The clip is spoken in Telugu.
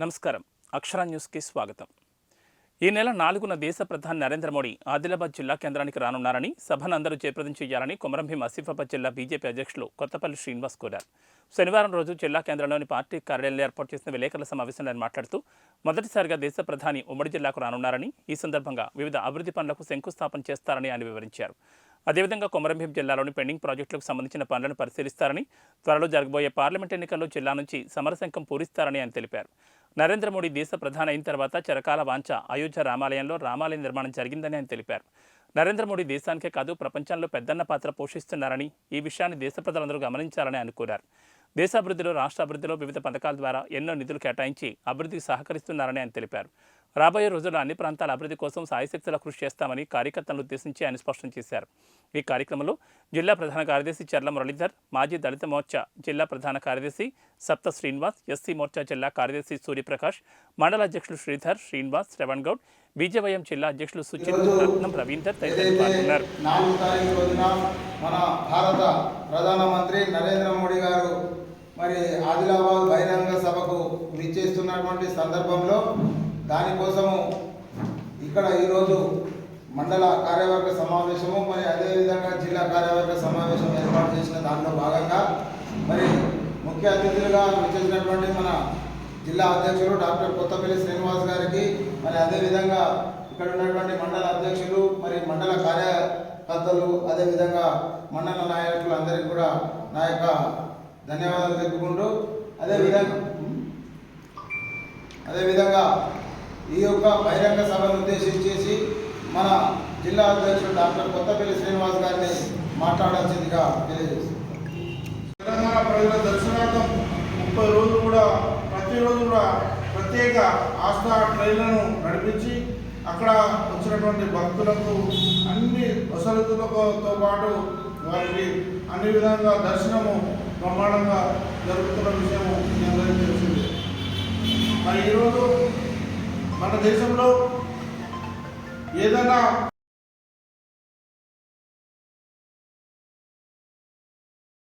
నమస్కారం అక్షర న్యూస్కి స్వాగతం ఈ నెల నాలుగున దేశ ప్రధాని నరేంద్ర మోడీ ఆదిలాబాద్ జిల్లా కేంద్రానికి రానున్నారని సభను అందరూ జయప్రదం చేయాలని కొమరంభీం ఆసిఫాబాద్ జిల్లా బీజేపీ అధ్యక్షులు కొత్తపల్లి శ్రీనివాస్ కోరారు. శనివారం రోజు జిల్లా కేంద్రంలోని పార్టీ కార్యాలయంలో ఏర్పాటు చేసిన విలేకరుల సమావేశంలో ఆయన మాట్లాడుతూ మొదటిసారిగా దేశ ప్రధాని ఉమ్మడి జిల్లాకు రానున్నారని ఈ సందర్భంగా వివిధ అభివృద్ధి పనులకు శంకుస్థాపన చేస్తారని ఆయన వివరించారు. అదేవిధంగా కొమరంభీం జిల్లాలోని పెండింగ్ ప్రాజెక్టులకు సంబంధించిన పనులను పరిశీలిస్తారని త్వరలో జరగబోయే పార్లమెంట్ ఎన్నికల్లో జిల్లా నుంచి సమరశంఖం పూరిస్తారని ఆయన తెలిపారు. నరేంద్ర మోడీ దేశ ప్రధాని అయిన తర్వాత చిరకాల వాంఛ అయోధ్య రామాలయంలో రామాలయ నిర్మాణం జరిగిందని ఆయన తెలిపారు. నరేంద్ర మోడీ దేశానికే కాదు ప్రపంచంలో పెద్దన్న పాత్ర పోషిస్తున్నారని ఈ విషయాన్ని దేశ ప్రజలందరూ గమనించాలని ఆయన కోరారు. దేశాభివృద్ధిలో రాష్ట్ర అభివృద్ధిలో వివిధ పథకాల ద్వారా ఎన్నో నిధులు కేటాయించి అభివృద్ధికి సహకరిస్తున్నారని ఆయన తెలిపారు. రాబోయే రోజుల్లో అన్ని ప్రాంతాల అభివృద్ధి కోసం సాయశక్తుల కృషి చేస్తామని కార్యకర్తలను ఉద్దేశించి ఆయన స్పష్టం చేశారు. ఈ కార్యక్రమంలో జిల్లా ప్రధాన కార్యదర్శి చర్ల మురళీధర్ మాజీ దళిత మోర్చా జిల్లా ప్రధాన కార్యదర్శి సప్త శ్రీనివాస్ ఎస్సీ మోర్చా జిల్లా కార్యదర్శి సూర్యప్రకాష్ మండల అధ్యక్షులు శ్రీధర్ శ్రీనివాస్ శ్రవణ్ గౌడ్ బీజేవైఎం జిల్లా అధ్యక్షులు సుచిత్ రత్నం రవీందర్ తదితరులు పాల్గొన్నారు. మన భారత ప్రధానమంత్రి నరేంద్ర మోడీ గారు మరి ఆదిలాబాద్ బహిరంగ సభకు విచ్చేస్తున్నటువంటి సందర్భంలో దానికోసము ఇక్కడ ఈరోజు మండల కార్యవర్గ సమావేశము మరి అదేవిధంగా జిల్లా కార్యవర్గ సమావేశం ఏర్పాటు చేసిన దానిలో భాగంగా మరి ముఖ్య అతిథులుగా విచ్చేసినటువంటి మన జిల్లా అధ్యక్షులు డాక్టర్ కొత్తపల్లి శ్రీనివాస్ గారికి మరి అదేవిధంగా ఇక్కడ ఉన్నటువంటి మండల అధ్యక్షులు మరి మండల కార్యకర్తలు అదేవిధంగా మండల నాయకులు అందరికీ కూడా నా యొక్క ధన్యవాదాలు తెలుపుకుంటూ అదేవిధంగా అదేవిధంగా ఈ యొక్క బహిరంగ సభను ఉద్దేశించేసి మన జిల్లా అధ్యక్షుడు డాక్టర్ కొత్తపల్లి శ్రీనివాస్ గారిని మాట్లాడాల్సిందిగా తెలియజేస్తున్నాను తెలంగాణ ప్రజల దర్శనార్థం ముప్పై రోజులు కూడా ప్రతిరోజు కూడా ప్రత్యేక ఆస్థా ట్రైన్లను నడిపించి అక్కడ వచ్చినటువంటి భక్తులకు అన్ని వసతులతో పాటు వారికి అన్ని విధంగా దర్శనము బ్రహ్మాండంగా జరుగుతున్న విషయము మీ అందరికీ తెలిసింది. మరి ఈరోజు మన దేశంలో ఏదైనా